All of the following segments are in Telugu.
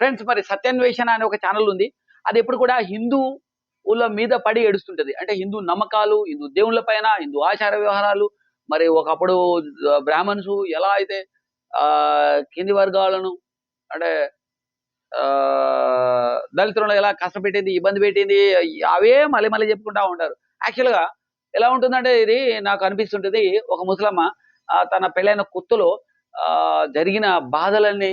ఫ్రెండ్స్ మరి సత్యాన్వేషణ అనే ఒక ఛానల్ ఉంది. అది ఎప్పుడు కూడా హిందువుల మీద పడి ఏడుస్తుంటది. అంటే హిందూ నమ్మకాలు హిందూ దేవుళ్ళ పైన హిందూ ఆచార వ్యవహారాలు మరి ఒకప్పుడు బ్రాహ్మణ్స్ ఎలా అయితే కింది వర్గాలను అంటే ఆ దళితులను ఎలా కష్టపెట్టింది ఇబ్బంది పెట్టింది అవే మళ్ళీ మళ్ళీ చెప్పుకుంటా ఉంటారు. యాక్చువల్గా ఎలా ఉంటుందంటే ఇది నాకు అనిపిస్తుంటది. ఒక ముసలమ్మ తన పెళ్ళైన కుత్తులో ఆ జరిగిన బాధలన్నీ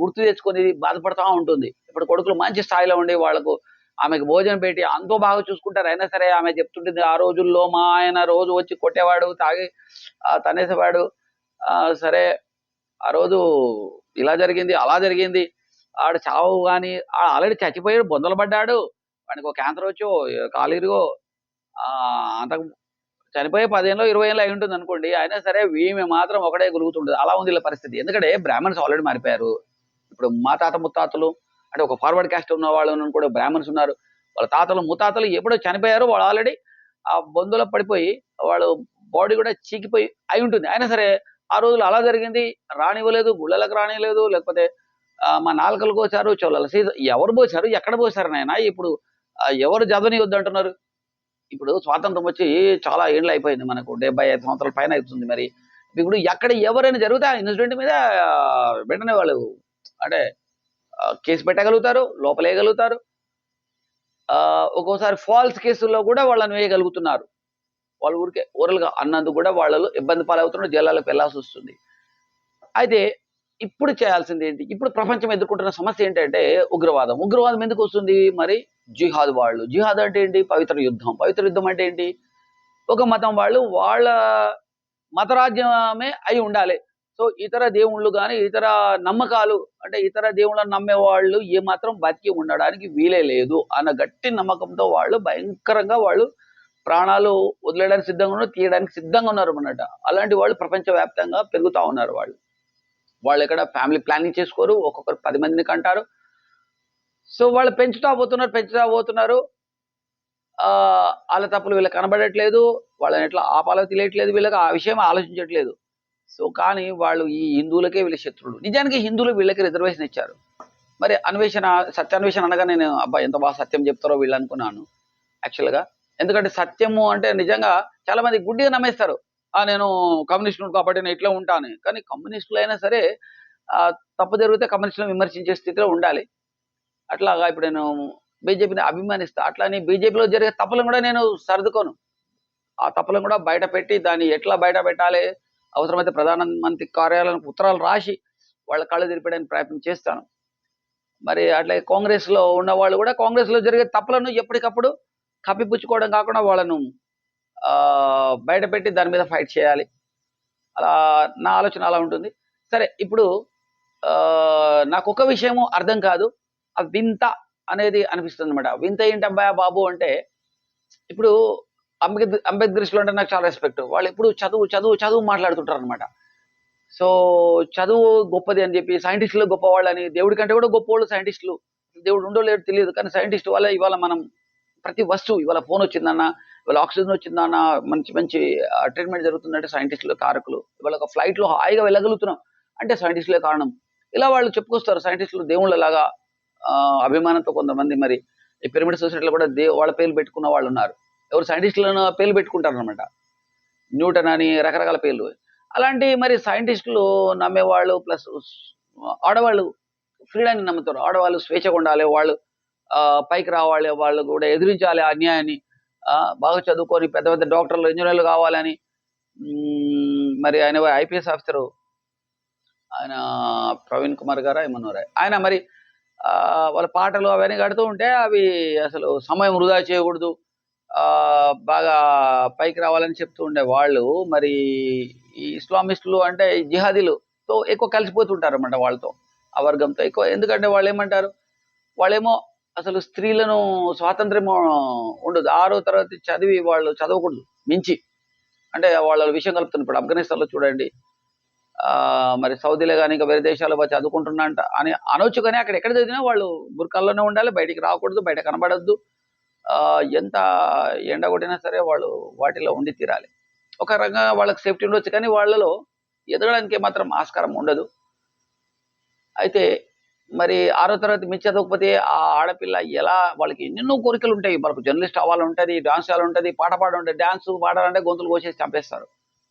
గుర్తు తెచ్చుకొని బాధపడతా ఉంటుంది. ఇప్పుడు కొడుకులు మంచి స్థాయిలో ఉండి వాళ్ళకు ఆమెకు భోజనం పెట్టి అంతో బాగా చూసుకుంటారు. అయినా సరే ఆమె చెప్తుంటుంది ఆ రోజుల్లో మా ఆయన రోజు వచ్చి కొట్టేవాడు తాగి తనేసేవాడు. ఆ, సరే ఆ రోజు ఇలా జరిగింది అలా జరిగింది. ఆడు చావు కానీ ఆల్రెడీ చచ్చిపోయాడు బొందలు పడ్డాడు. వాడికి ఒక క్యాన్సర్ వచ్చో కాలిరిగో అంతకు చనిపోయే పదిహేనులో ఇరవై ఏళ్ళు అయి ఉంటుంది అనుకోండి అయినా సరే ఈమె మాత్రం ఒకటే గురుగుతుంటుంది. అలా ఉంది పరిస్థితి. ఎందుకంటే బ్రాహ్మణ్స్ ఆల్రెడీ మారిపోయారు. ఇప్పుడు మా తాత ముత్తాతలు అంటే ఒక ఫార్వర్డ్ క్యాస్ట్ ఉన్న వాళ్ళు కూడా బ్రాహ్మణ్స్ ఉన్నారు. వాళ్ళ తాతలు ముత్తాతలు ఎప్పుడో చనిపోయారు వాళ్ళు ఆల్రెడీ ఆ బొందులో పడిపోయి వాళ్ళు బాడీ కూడా చీకిపోయి అయి ఉంటుంది అయినా సరే ఆ రోజులు అలా జరిగింది. రానివ్వలేదు గుళ్ళలకు రానివ్వలేదు లేకపోతే మా నాలుకలు పోసారు చోళ్ళ సీత ఎవరు పోసారు ఎక్కడ పోసారు నాయన? ఇప్పుడు ఎవరు జదనివద్దు అంటున్నారు ఇప్పుడు స్వాతంత్రం వచ్చి చాలా ఏళ్ళు అయిపోయింది మనకు. డెబ్బై ఐదు సంవత్సరాల పైన అవుతుంది మరి. ఇప్పుడు ఎక్కడ ఎవరైనా జరిగితే ఆ ఇన్సిడెంట్ మీద వెంటనే వాళ్ళు అంటే కేసు పెట్టగలుగుతారు లోపలేయగలుగుతారు. ఒక్కోసారి ఫాల్స్ కేసుల్లో కూడా వాళ్ళని వేయగలుగుతున్నారు వాళ్ళ ఊరికే ఓరల్గా అన్నందుకు కూడా వాళ్ళు ఇబ్బంది పాలవుతున్నారు జైళ్ళకి వెళ్ళాల్సి వస్తుంది. అయితే ఇప్పుడు చేయాల్సింది ఏంటి? ఇప్పుడు ప్రపంచం ఎదుర్కొంటున్న సమస్య ఏంటంటే ఉగ్రవాదం. ఉగ్రవాదం ఎందుకు వస్తుంది మరి? జిహాద్ వాళ్ళు. జిహాద్ అంటే ఏంటి? పవిత్ర యుద్ధం. పవిత్ర యుద్ధం అంటే ఏంటి? ఒక మతం వాళ్ళు వాళ్ళ మతరాజ్యమే అయి ఉండాలి. సో ఇతర దేవుళ్ళు కానీ ఇతర నమ్మకాలు అంటే ఇతర దేవుళ్ళని నమ్మే వాళ్ళు ఏ మాత్రం బతికి ఉండడానికి వీలే లేదు అన్న గట్టి నమ్మకంతో వాళ్ళు భయంకరంగా వాళ్ళు ప్రాణాలు వదిలేయడానికి సిద్ధంగా ఉన్నారు తీయడానికి సిద్ధంగా ఉన్నారు అన్నమాట. అలాంటి వాళ్ళు ప్రపంచవ్యాప్తంగా పెరుగుతూ ఉన్నారు వాళ్ళు. వాళ్ళు ఎక్కడ ఫ్యామిలీ ప్లానింగ్ చేసుకోరు ఒక్కొక్కరు పది మందిని కంటారు. సో వాళ్ళు పెంచుతా పోతున్నారు పెంచుతా పోతున్నారు. ఆ వాళ్ళ తప్పులు వీళ్ళకి కనబడట్లేదు వాళ్ళని ఎట్లా ఆపాలో తెలియట్లేదు వీళ్ళకి ఆ విషయం ఆలోచించట్లేదు. సో కానీ వాళ్ళు ఈ హిందువులకే వీళ్ళ శత్రువులు. నిజానికి హిందువులు వీళ్ళకి రిజర్వేషన్ ఇచ్చారు. మరి అన్వేషణ సత్యాన్వేషణ అనగా నేను అబ్బా ఎంత బాగా సత్యం చెప్తారో వీళ్ళు అనుకున్నాను యాక్చువల్గా ఎందుకంటే సత్యము అంటే నిజంగా చాలా మంది గుడ్డిగా నమ్మేస్తారు. నేను కమ్యూనిస్టులు కాబట్టి నేను ఇట్లా ఉంటాను. కానీ కమ్యూనిస్టులు అయినా సరే తప్పు జరిగితే కమ్యూనిస్టులను విమర్శించే స్థితిలో ఉండాలి. అట్లాగా ఇప్పుడు నేను బీజేపీని అభిమానిస్తా. అట్లా అని బీజేపీలో జరిగే తప్పులను కూడా నేను సర్దుకోను. ఆ తప్పులను కూడా బయట పెట్టి దాన్ని ఎట్లా బయట పెట్టాలి? అవసరమైతే ప్రధానమంత్రి కార్యాలయానికి ఉత్తరాలు రాసి వాళ్ళ కళ్ళు తెరిపడానికి ప్రయత్నం చేస్తాను. మరి అట్లా కాంగ్రెస్లో ఉన్న వాళ్ళు కూడా కాంగ్రెస్లో జరిగే తప్పులను ఎప్పటికప్పుడు కప్పిపుచ్చుకోవడం కాకుండా వాళ్ళను బయట పెట్టి దాని మీద ఫైట్ చేయాలి. అలా నా ఆలోచన అలా ఉంటుంది. సరే ఇప్పుడు నాకు ఒక విషయము అర్థం కాదు. ఆ వింత అనేది అనిపిస్తుంది అనమాట వింత ఏంటి అబ్బాయి బాబు అంటే ఇప్పుడు అంబేద్కర్ అంబేద్కరిస్టులు అంటే నాకు చాలా రెస్పెక్ట్ వాళ్ళు ఎప్పుడు చదువు చదువు చదువు మాట్లాడుతుంటారు అనమాట సో చదువు గొప్పది అని చెప్పి సైంటిస్టులు గొప్పవాళ్ళని దేవుడి కంటే కూడా గొప్పవాళ్ళు సైంటిస్టులు దేవుడు ఉండో లేదో తెలియదు కానీ సైంటిస్ట్ వల్ల ఇవాళ మనం ప్రతి వస్తువు ఇవాళ ఫోన్ వచ్చిందన్న ఇవాళ ఆక్సిజన్ వచ్చిందన్న మంచి మంచి ట్రీట్మెంట్ జరుగుతుందంటే సైంటిస్టులు కారకులు. ఇవాళ ఒక ఫ్లైట్లో హాయిగా వెళ్ళగలుగుతున్నాం. అంటే సైంటిస్టులే కారణం. ఇలా వాళ్ళు చెప్పుకొస్తారు సైంటిస్టులు దేవుళ్ళలాగా అభిమానంతో కొంతమంది మరి ఈ పిరమిడ్ సొసైటీలో కూడా దే వాళ్ళ పేర్లు పెట్టుకున్న వాళ్ళు ఉన్నారు. ఎవరు సైంటిస్టులను పేర్లు పెట్టుకుంటారు అనమాట న్యూటన్ అని రకరకాల పేర్లు. అలాంటి మరి సైంటిస్టులు నమ్మేవాళ్ళు ప్లస్ ఆడవాళ్ళు ఫ్రీడాన్ని నమ్ముతారు. ఆడవాళ్ళు స్వేచ్ఛగా ఉండాలి వాళ్ళు పైకి రావాలి వాళ్ళు కూడా ఎదిరించాలి అన్యాయాన్ని. బాగా చదువుకొని పెద్ద పెద్ద డాక్టర్లు ఇంజనీర్లు కావాలని మరి ఆయన ఐపీఎస్ ఆఫీసరు. ఆయన ప్రవీణ్ కుమార్ గారా ఏమన్నారు? ఆయన మరి వాళ్ళ పాటలు అవన్నీ కడుతూ ఉంటే అవి అసలు సమయం వృధా చేయకూడదు. బాగా పైకి రావాలని చెప్తూ ఉండే వాళ్ళు మరి ఈ ఇస్లామిస్టులు అంటే జిహాదీలుతో ఎక్కువ కలిసిపోతుంటారు అన్నమాట వాళ్ళతో ఆ వర్గంతో ఎక్కువ. ఎందుకంటే వాళ్ళు ఏమంటారు? వాళ్ళేమో అసలు స్త్రీలను స్వాతంత్ర్యం ఉండదు. ఆరో తరగతి చదివి వాళ్ళు చదవకూడదు. మించి. అంటే వాళ్ళ విషయం కలుపుతున్నారు ఇప్పుడు ఆఫ్ఘనిస్తాన్లో చూడండి. మరి సౌదీలో కానీ ఇంకా వేరే దేశాల్లో పోయి చదువుకుంటున్నాంట అని అనొచ్చు కానీ అక్కడ ఎక్కడ చదివినా వాళ్ళు బుర్కల్లోనే ఉండాలి బయటికి రాకూడదు బయట కనబడద్దు. ఎంత ఎండ కొట్టినా సరే వాళ్ళు వాటిలో ఉండి తీరాలి. ఒక రకంగా వాళ్ళకి సేఫ్టీ ఉండొచ్చు కానీ వాళ్ళలో ఎదగడానికి మాత్రం ఆస్కారం ఉండదు. అయితే మరి ఆరో తరగతి మించి చదవకపోతే ఆ ఆడపిల్ల ఎలా వాళ్ళకి ఎన్నెన్నో కోరికలు ఉంటాయి. వాళ్ళకు జర్నలిస్ట్ అవ్వాలంటుంది డాన్స్ చేయాలంటుంది పాట పాడాలంటే డాన్స్ పాడాలంటే గొంతులు కోసేసి చంపేస్తారు.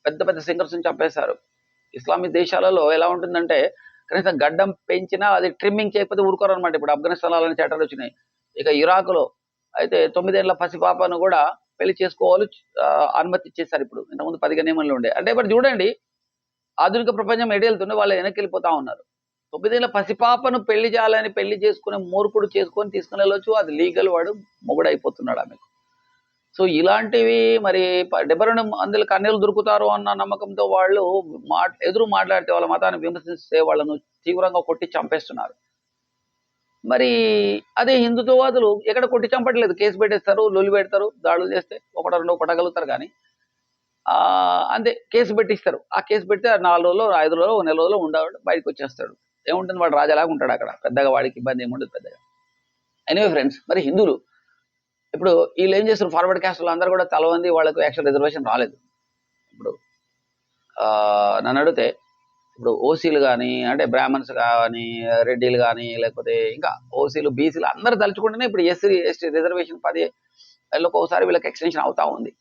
పెద్ద పెద్ద సింగర్స్ని చంపేస్తారు. ఇస్లామిక్ దేశాలలో ఎలా ఉంటుందంటే కనీసం గడ్డం పెంచినా అది ట్రిమ్మింగ్ చేయకపోతే ఊరుకోరు అనమాట ఇప్పుడు ఆఫ్ఘనిస్తాన్ అలాంటి చట్టాలు వచ్చినాయి. ఇక ఇరాక్లో అయితే తొమ్మిదేళ్ళ పసిపాపను కూడా పెళ్ళి చేసుకోవాలి అనుమతి ఇచ్చేసారు ఇప్పుడు. ఇంతకుముందు పదిహేను నియమంలో ఉండే. అంటే ఇప్పుడు చూడండి ఆధునిక ప్రపంచం ఎడేళ్తుండే వాళ్ళు వెనక్కి వెళ్ళిపోతా ఉన్నారు. తొమ్మిదేళ్ళ పసిపాపను పెళ్ళి చేయాలని పెళ్ళి చేసుకునే మూర్ఖుడు చేసుకొని తీసుకుని వెళ్ళొచ్చు. అది లీగల్ వాడు మొగుడు అయిపోతున్నాడు ఆమెకు. సో ఇలాంటివి మరి డెబ్బై రెండు మందిల కన్నీళ్ళు దొరుకుతారు అన్న నమ్మకంతో వాళ్ళు మా ఎదురు మాట్లాడితే వాళ్ళ మతాన్ని విమర్శిస్తే వాళ్ళను తీవ్రంగా కొట్టి చంపేస్తున్నారు. మరి అదే హిందుత్వవాదులు ఎక్కడ కొట్టి చంపట్లేదు. కేసు పెట్టేస్తారు లొల్లి పెడతారు దాడులు చేస్తే ఒకట రెండు కొట్టగలుగుతారు కానీ అంతే కేసు పెట్టిస్తారు. ఆ కేసు పెడితే ఆ నాలుగు రోజులు ఐదు రోజులు ఒక నెల రోజులు ఉండవాడు బయటకు వచ్చేస్తాడు. ఏముంటుంది? వాడు రాజాలాగా ఉంటాడు అక్కడ. పెద్దగా వాడికి ఇబ్బంది ఏముండదు పెద్దగా. ఎనీవే ఫ్రెండ్స్ మరి హిందువులు ఇప్పుడు వీళ్ళు ఏం చేస్తారు ఫార్వర్డ్ క్యాస్ట్లో అందరూ కూడా తలవంది వాళ్ళకు యాక్చువల్ రిజర్వేషన్ రాలేదు. ఇప్పుడు ఆ, నన్ను అడిగితే ఇప్పుడు ఓసీలు కానీ అంటే బ్రాహ్మణ్స్ కానీ రెడ్డిలు కానీ లేకపోతే ఇంకా ఓసీలు బీసీలు అందరూ తలుచుకుంటేనే ఇప్పుడు ఎస్సీ ఎస్టీ రిజర్వేషన్ పది ఏళ్ళకి ఒకసారి వీళ్ళకి ఎక్స్టెన్షన్ అవుతా ఉంది.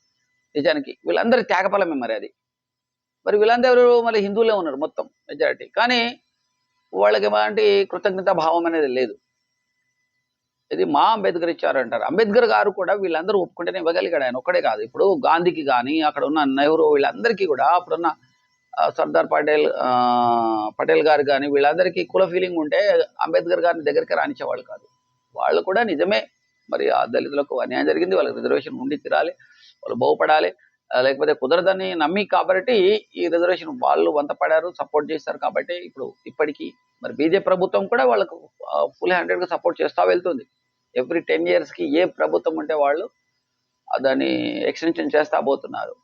నిజానికి వీళ్ళందరి త్యాగఫలమే మరి అది. మరి వీళ్ళందరూ మళ్ళీ హిందువులే ఉన్నారు మొత్తం మెజారిటీ కానీ వాళ్ళకి ఎలాంటి కృతజ్ఞత భావం అనేది లేదు. ఇది మా అంబేద్కర్ ఇచ్చారు అంటారు. అంబేద్కర్ గారు కూడా వీళ్ళందరూ ఒప్పుకుంటేనే ఇవ్వగలిగాడు ఆయన. ఒక్కడే కాదు. ఇప్పుడు గాంధీకి కానీ అక్కడ ఉన్న నెహ్రూ వీళ్ళందరికీ కూడా అప్పుడున్న సర్దార్ పటేల్ ఆ, పటేల్ గారు కానీ వీళ్ళందరికీ కుల ఫీలింగ్ ఉంటే అంబేద్కర్ గారిని దగ్గరికి రానిచ్చేవాళ్ళు కాదు. వాళ్ళు కూడా నిజమే. మరి ఆ దళితులకు అన్యాయం జరిగింది. వాళ్ళకి రిజర్వేషన్ ఉండి తీరాలి. వాళ్ళు బాగుపడాలి లేకపోతే కుదరదని నమ్మి కాబట్టి ఈ రిజర్వేషన్ వాళ్ళు వంత పడారు సపోర్ట్ చేస్తారు కాబట్టి ఇప్పుడు ఇప్పటికీ మరి బీజేపీ ప్రభుత్వం కూడా వాళ్ళకు ఫుల్ హండ్రెడ్గా సపోర్ట్ చేస్తూ వెళ్తుంది. ఎవ్రీ టెన్ ఇయర్స్కి ఏ ప్రభుత్వం ఉంటే వాళ్ళు దాన్ని ఎక్స్టెన్షన్ చేస్తా పోతున్నారు.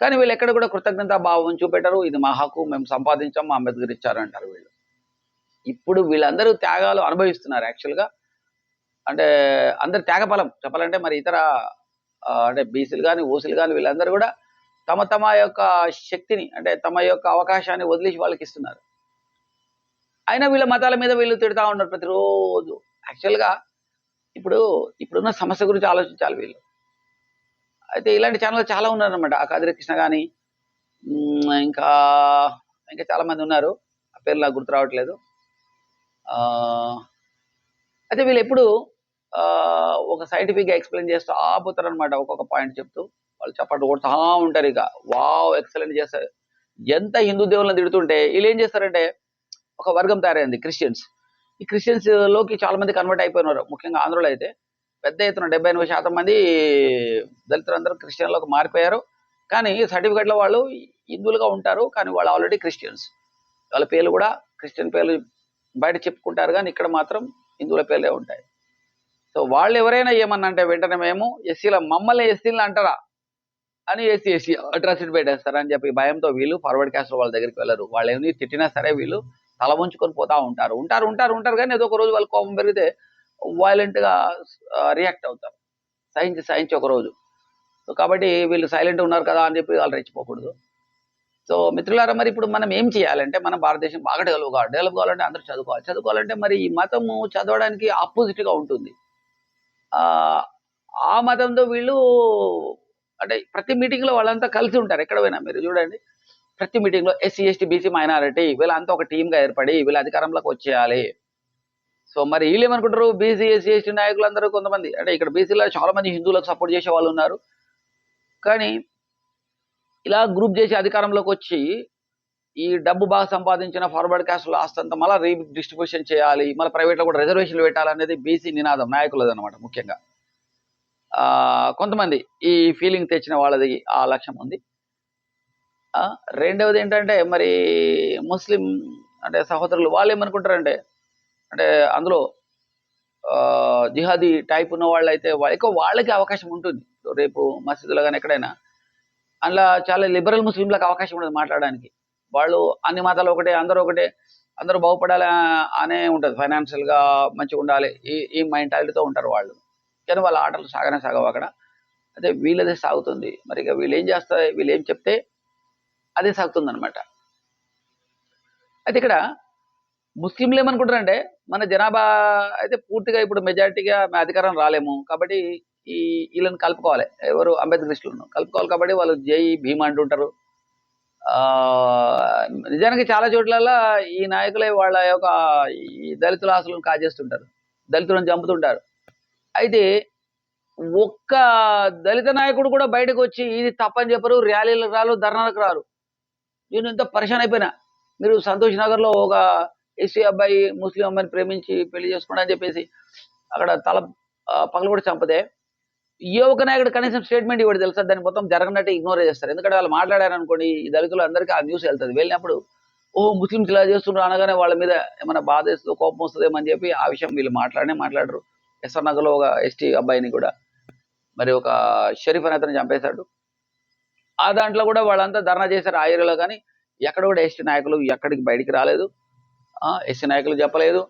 కానీ వీళ్ళు ఎక్కడ కూడా కృతజ్ఞత భావం చూపెట్టరు. ఇది మా హక్కు మేము సంపాదించాం మా అంబేద్కర్ ఇచ్చారంటారు వీళ్ళు. ఇప్పుడు వీళ్ళందరూ త్యాగాలు అనుభవిస్తున్నారు యాక్చువల్గా అంటే అందరు త్యాగఫలం. చెప్పాలంటే మరి ఇతర అంటే బీసీలు కానీ ఓసీలు కానీ వీళ్ళందరూ కూడా తమ తమ యొక్క శక్తిని అంటే తమ యొక్క అవకాశాన్ని వదిలేసి వాళ్ళకి ఇస్తున్నారు. అయినా వీళ్ళ మతాల మీద వీళ్ళు తిడతా ఉన్నారు ప్రతిరోజు. యాక్చువల్గా ఇప్పుడు ఇప్పుడున్న సమస్య గురించి ఆలోచించాలి వీళ్ళు. అయితే ఇలాంటి ఛానల్ చాలా ఉన్నారు అనమాట ఆ కాదిరి కృష్ణ కానీ ఇంకా ఇంకా చాలామంది ఉన్నారు. ఆ పేర్లు నాకు గుర్తు రావట్లేదు. అయితే వీళ్ళు ఎప్పుడు ఒక సైంటిఫిక్గా ఎక్స్ప్లెయిన్ చేస్తూ ఆపుతారనమాట అనమాట ఒక్కొక్క పాయింట్ చెప్తూ. వాళ్ళు చప్పట్లు కొడుతూ ఉంటారు ఇక. వావ్ ఎక్సలెంట్ చేస్తారు. ఎంత హిందూ దేవుళ్ళని తిడుతుంటే వీళ్ళు ఏం చేస్తారంటే ఒక వర్గం తయారైంది క్రిస్టియన్స్ ఈ క్రిస్టియన్స్లోకి చాలా మంది కన్వర్ట్ అయిపోయినారు. ముఖ్యంగా ఆంధ్రలో అయితే. పెద్ద ఎత్తున డెబ్బై ఎనభై శాతం మంది దళితులందరూ క్రిస్టియన్లోకి మారిపోయారు. కానీ సర్టిఫికెట్లో వాళ్ళు హిందువులుగా ఉంటారు. కానీ వాళ్ళు ఆల్రెడీ క్రిస్టియన్స్ వాళ్ళ పేర్లు కూడా క్రిస్టియన్ పేర్లు బయట చెప్పుకుంటారు. కానీ ఇక్కడ మాత్రం హిందువుల పేర్లే ఉంటాయి. సో వాళ్ళు ఎవరైనా ఏమన్నా అంటే వెంటనే మేము ఎస్సీల మమ్మల్ని ఎస్సీలు అంటారా? అని ఎస్సీ ఎస్సీ అట్రాసిటీ పెట్టేస్తారని చెప్పి భయంతో వీళ్ళు ఫార్వర్డ్ క్యాస్ట్ వాళ్ళ దగ్గరికి వెళ్ళరు. వాళ్ళు ఏమి తిట్టినా సరే వీళ్ళు తల ఉంచుకొని పోతా ఉంటారు. ఉంటారు ఉంటారు ఉంటారు కానీ ఏదో ఒక రోజు వాళ్ళ కోపం పెరిగితే వైలెంట్గా గా రియాక్ట్ అవుతారు. సహించి సహించి ఒక రోజు. సో కాబట్టి వీళ్ళు సైలెంట్ ఉన్నారు కదా అని చెప్పి వాళ్ళు రెచ్చిపోకూడదు. సో మిత్రులారా మరి ఇప్పుడు మనం ఏం చేయాలంటే మన భారతదేశం బాగా డెవలప్ కావాలి. డెవలప్ కావాలంటే అందరూ చదువుకోవాలి. చదువుకోవాలంటే మరి ఈ మతము చదవడానికి ఆపోజిట్గా గా ఉంటుంది. ఆ మతంతో వీళ్ళు అంటే ప్రతి మీటింగ్లో వాళ్ళంతా కలిసి ఉంటారు. ఎక్కడ పోయినా మీరు చూడండి. ప్రతి మీటింగ్లో ఎస్సీ ఎస్టీ బీసీ మైనారిటీ వీళ్ళంతా ఒక టీమ్గా ఏర్పడి వీళ్ళ అధికారంలోకి వచ్చేయాలి. సో మరి వీళ్ళు ఏమనుకుంటారు? బీసీ ఎస్సీ ఎస్టీ నాయకులందరూ కొంతమంది. అంటే ఇక్కడ బీసీలో చాలా మంది హిందువులకు సపోర్ట్ చేసే వాళ్ళు ఉన్నారు. కానీ ఇలా గ్రూప్ చేసి అధికారంలోకి వచ్చి ఈ డబ్బు బాగా సంపాదించిన ఫార్వర్డ్ క్యాస్ట్ ఆస్తంతా మళ్ళీ రీడిస్ట్రిబ్యూషన్ చేయాలి. మళ్ళీ ప్రైవేట్లో కూడా రిజర్వేషన్లు పెట్టాలనేది బీసీ నినాదం నాయకులది అనమాట ముఖ్యంగా కొంతమంది ఈ ఫీలింగ్ తెచ్చిన వాళ్ళది ఆ లక్ష్యం ఉంది. రెండవది ఏంటంటే మరి ముస్లిం అంటే సహోదరులు వాళ్ళు ఏమనుకుంటారంటే అంటే అందులో జిహాదీ టైప్ ఉన్న వాళ్ళు అయితే ఎక్కువ వాళ్ళకి అవకాశం ఉంటుంది. రేపు మసీదులో కానీ ఎక్కడైనా. అందులో చాలా లిబరల్ ముస్లింలకు అవకాశం ఉండదు మాట్లాడడానికి. వాళ్ళు అన్ని మతాలు ఒకటే అందరూ ఒకటే అందరూ బాగుపడాలి అనే ఉంటుంది. ఫైనాన్షియల్గా మంచిగా ఉండాలి. ఈ ఈ మెంటాలిటీతో ఉంటారు వాళ్ళు. కానీ వాళ్ళ ఆటలు సాగనే సాగవు అక్కడ. అదే వీళ్ళదే సాగుతుంది. మరి ఇక వీళ్ళు ఏం చేస్తారు వీళ్ళు ఏం చెప్తే అదే సాగుతుంది అనమాట అయితే ఇక్కడ ముస్లింలు ఏమనుకుంటారంటే మన జనాభా అయితే పూర్తిగా ఇప్పుడు మెజారిటీగా అధికారం రాలేము. కాబట్టి ఈ వీళ్ళని కలుపుకోవాలి. ఎవరు అంబేద్కరిస్టులను కలుపుకోవాలి కాబట్టి వాళ్ళు జై భీమ్ అంటుంటారు. నిజానికి చాలా చోట్లలో ఈ నాయకులే వాళ్ళ యొక్క ఈ దళితుల ఆశలను కాజేస్తుంటారు. దళితులను చంపుతుంటారు. అయితే ఒక్క దళిత నాయకుడు కూడా బయటకు వచ్చి ఇది తప్పని చెప్పరు ర్యాలీలకు రారు ధర్నాలకు రారు. నేను ఎంత పరిశాన్ అయిపోయినా. మీరు సంతోష్ నగర్లో ఒక ఎస్సీ అబ్బాయి ముస్లిం అమ్మాయిని ప్రేమించి పెళ్ళి చేసుకోండి అని చెప్పేసి అక్కడ తల పగలు కూడా చంపదే ఏ ఒక నాయకుడు కనీసం స్టేట్మెంట్ ఇవ్వడు తెలుసా? దాన్ని మొత్తం జరగనట్టు ఇగ్నోర్ చేస్తారు. ఎందుకంటే వాళ్ళు మాట్లాడారు అనుకోండి ఈ దళితులు అందరికీ ఆ న్యూస్ వెళ్తుంది. వెళ్ళినప్పుడు ఓ ముస్లిమ్స్ ఇలా చేస్తున్నారు అనగానే వాళ్ళ మీద ఏమైనా బాధ వేస్తుందో కోపం వస్తుందేమో అని చెప్పి ఆ విషయం వీళ్ళు మాట్లాడనే మాట్లాడరు. ఎస్ఆర్ నగర్లో ఒక ఎస్టీ అబ్బాయిని కూడా మరి ఒక షరీఫ్ అని అతను చంపేశాడు. ఆ దాంట్లో కూడా వాళ్ళంతా ధర్నా చేశారు ఆ ఏరియాలో కానీ. ఎక్కడ కూడా ఎస్టీ నాయకులు ఎక్కడికి బయటికి రాలేదు. ఎస్టీ నాయకులు చెప్పలేదు.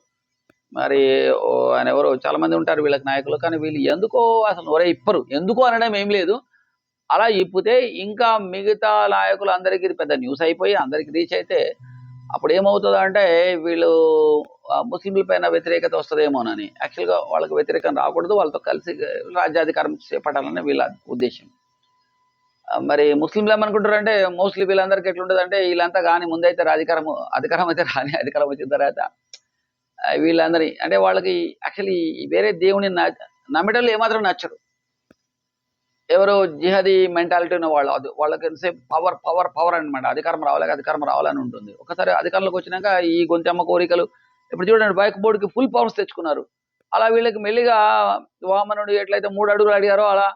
మరి ఓ ఆయన ఎవరో చాలా మంది ఉంటారు వీళ్ళకి నాయకులు కానీ వీళ్ళు ఎందుకో అసలు ఒరే ఇప్పరు ఎందుకు అనడం ఏం లేదు. అలా ఇప్పితే ఇంకా మిగతా నాయకులు అందరికీ పెద్ద న్యూస్ అయిపోయి అందరికి రీచ్ అయితే అప్పుడు ఏమవుతుంది అంటే వీళ్ళు ముస్లింల పైన వ్యతిరేకత వస్తుందేమోనని. యాక్చువల్గా వాళ్ళకి వ్యతిరేకం రాకూడదు వాళ్ళతో కలిసి రాజ్యాధికారం చేపట్టాలని వీళ్ళ ఉద్దేశం. మరి ముస్లింలు ఏమనుకుంటారంటే మోస్ట్లీ వీళ్ళందరికీ ఎట్లుంటుంది అంటే వీళ్ళంతా కానీ ముందైతే రాజకారం అధికారం అయితే రాని అధికారం వచ్చిన తర్వాత వీళ్ళందరి అంటే వాళ్ళకి యాక్చువల్లీ వేరే దేవుని న- ఏమాత్రం నచ్చరు. ఎవరో జిహాదీ మెంటాలిటీ ఉన్న వాళ్ళు అది వాళ్ళకి ఎంతసేపు పవర్ పవర్ పవర్ అనమాట అధికారం రావాలి అధికారం రావాలని ఉంటుంది. ఒకసారి అధికారంలోకి వచ్చినాక ఈ గొంతెమ్మ కోరికలు ఇప్పుడు చూడండి బైక్ బోర్డుకి ఫుల్ పవర్స్ తెచ్చుకున్నారు. అలా వీళ్ళకి మెల్లిగా వామనుడు ఎట్లయితే మూడు అడుగులు అడిగారో అలా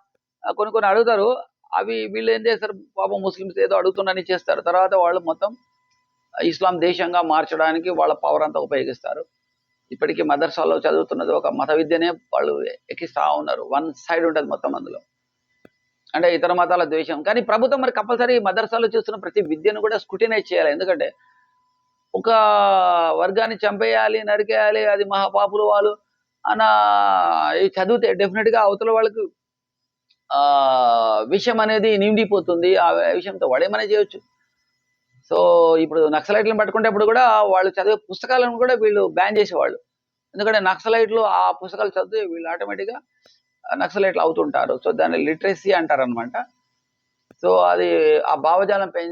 కొన్ని కొన్ని అడుగుతారు. అవి వీళ్ళు ఏం చేస్తారు? పాపం ముస్లిమ్స్ ఏదో అడుగుతున్నారని చేస్తారు. తర్వాత వాళ్ళు మొత్తం ఇస్లాం దేశంగా మార్చడానికి వాళ్ళ పవర్ అంతా ఉపయోగిస్తారు. ఇప్పటికీ మదర్సాలో చదువుతున్నది ఒక మత విద్యనే వాళ్ళు ఎక్కిస్తా ఉన్నారు. వన్ సైడ్ ఉంటుంది మొత్తం అందులో. అంటే ఇతర మతాల ద్వేషం. కానీ ప్రభుత్వం మరి కంపల్సరీ మదర్సాలో చూస్తున్న ప్రతి విద్యను కూడా స్కుటినైజ్ చేయాలి. ఎందుకంటే ఒక వర్గాన్ని చంపేయాలి నరికేయాలి అది మహాపాపులు వాళ్ళు అన్న ఇవి చదివితే డెఫినెట్గా అవతల వాళ్ళకు ఆ విషయం అనేది నిండిపోతుంది. ఆ విషయంతో వాడేమైనా చేయొచ్చు. సో ఇప్పుడు నక్సలైట్లను పట్టుకునేటప్పుడు కూడా వాళ్ళు చదివే పుస్తకాలను కూడా వీళ్ళు బ్యాన్ చేసేవాళ్ళు. ఎందుకంటే నక్సలైట్లు ఆ పుస్తకాలు చదివి వీళ్ళు ఆటోమేటిక్గా నక్సలైట్లు అవుతుంటారు. సో దాన్ని లిటరసీ అంటారు అనమాట సో అది ఆ భావజాలం పెం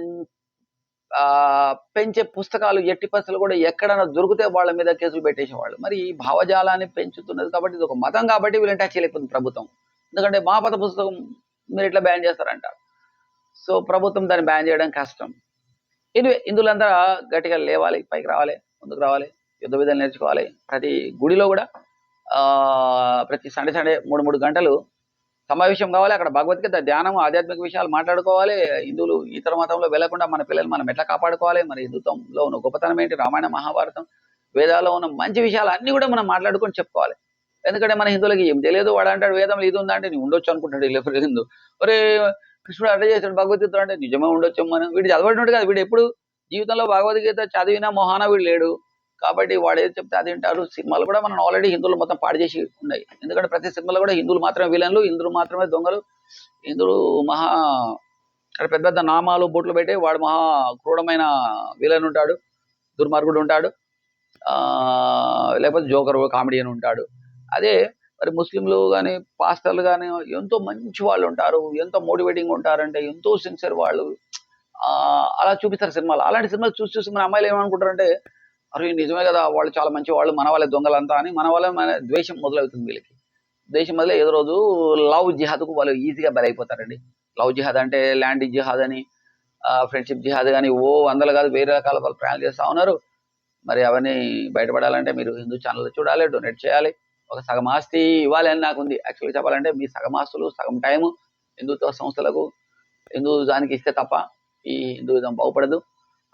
పెంచే పుస్తకాలు ఎట్టి పరిస్థితులు కూడా ఎక్కడైనా దొరికితే వాళ్ళ మీద కేసులు పెట్టేసేవాళ్ళు. మరి ఈ భావజాలాన్ని పెంచుతున్నది కాబట్టి ఇది ఒక మతం కాబట్టి వీళ్ళని టచ్ చేయలేకపోతుంది ప్రభుత్వం. ఎందుకంటే మా పద పుస్తకం మీరు ఇట్లా బ్యాన్ చేస్తారంటారు సో ప్రభుత్వం దాన్ని బ్యాన్ చేయడం కష్టం. ఇది ఇందులంతా గట్టిగా లేవాలి పైకి రావాలి ముందుకు రావాలి యుద్ధ విధాలు నేర్చుకోవాలి. ప్రతి గుడిలో కూడా ఆ ప్రతి సండే సండే మూడు మూడు గంటలు సమావేశం కావాలి. అక్కడ భగవద్గీత ధ్యానం ఆధ్యాత్మిక విషయాలు మాట్లాడుకోవాలి. హిందువులు ఇతర మతంలో వెళ్ళకుండా మన పిల్లలు మనం ఎట్లా కాపాడుకోవాలి? మన హిందుత్వంలో ఉన్న గొప్పతనం ఏంటి? రామాయణ మహాభారతం వేదాల్లో ఉన్న మంచి విషయాలు అన్ని కూడా మనం మాట్లాడుకొని చెప్పుకోవాలి. ఎందుకంటే మన హిందువులకి ఏం తెలియదు? వాడు అంటాడు వేదంలో ఇది ఉందా? అంటే ఉండొచ్చు అనుకుంటాడు లేకపోతే హిందూ. ఒరే కృష్ణుడు అట్లా చేశాడు భగవద్గీత అంటే నిజమే ఉండొచ్చు మనం. వీడు చదవడినట్టు కాదు వీడు ఎప్పుడు జీవితంలో భగవద్గీత చదివినా మొహాన వీడు లేడు. కాబట్టి వాడు ఏది చెప్తే అది వింటారు. సినిమాలు కూడా మనం ఆల్రెడీ హిందువులు మొత్తం పాడు చేసి ఉన్నాయి. ఎందుకంటే ప్రతి సినిమాలో కూడా హిందువులు మాత్రమే విలన్లు హిందువులు మాత్రమే దొంగలు. హిందువులు మహా అక్కడ పెద్ద పెద్ద నామాలు బొట్లు పెట్టి వాడు మహా క్రూరమైన విలన్ ఉంటాడు. దుర్మార్గుడు ఉంటాడు. ఆ లేకపోతే జోకర్ కామెడియన్ ఉంటాడు. అదే మరి ముస్లింలు కానీ పాస్టర్లు కానీ ఎంతో మంచి వాళ్ళు ఉంటారు. ఎంతో మోటివేటింగ్ ఉంటారంటే ఎంతో సిన్సియర్ వాళ్ళు. ఆ అలా చూపిస్తారు సినిమాలు. అలాంటి సినిమాలు చూసి చూసి మన అమ్మాయిలు ఏమనుకుంటారంటే అరే నిజమే కదా వాళ్ళు చాలా మంచి వాళ్ళు మన వాళ్ళే దొంగలంతా అని మన వాళ్ళే మన ద్వేషం మొదలవుతుంది వీళ్ళకి. ద్వేషం మొదలై ఏదో రోజు లవ్ జిహాద్కు వాళ్ళు ఈజీగా బలైపోతారండి. లవ్ జిహాద్ అంటే ల్యాండ్ జిహాద్ అని ఫ్రెండ్షిప్ జిహాద్ కానీ ఓ వందలు కాదు వేరే రకాల వాళ్ళు ప్రయాణాలు చేస్తూ ఉన్నారు. మరి అవన్నీ బయటపడాలంటే మీరు హిందూ ఛానల్ చూడాలి డొనేట్ చేయాలి. ఒక సగం ఆస్తి ఇవ్వాలి అని నాకు ఉంది యాక్చువల్గా చెప్పాలంటే మీ సగం ఆస్తులు సగం టైము హిందుత్వ సంస్థలకు హిందూ దానికి ఇస్తే తప్ప ఈ హిందూయిజం బాగుపడదు.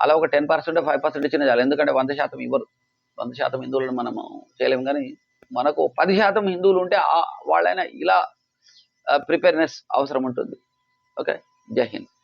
అలా ఒక టెన్ పర్సెంట్ ఫైవ్ పర్సెంట్ ఇచ్చిన చాలు. ఎందుకంటే వంద శాతం ఇవ్వరు. వంద శాతం హిందువులను మనము చేయలేము. కానీ మనకు పది శాతం హిందువులు ఉంటే ఆ- వాళ్ళైనా ఇలా ప్రిపేర్నెస్ అవసరం ఉంటుంది. ఓకే? జై హింద్.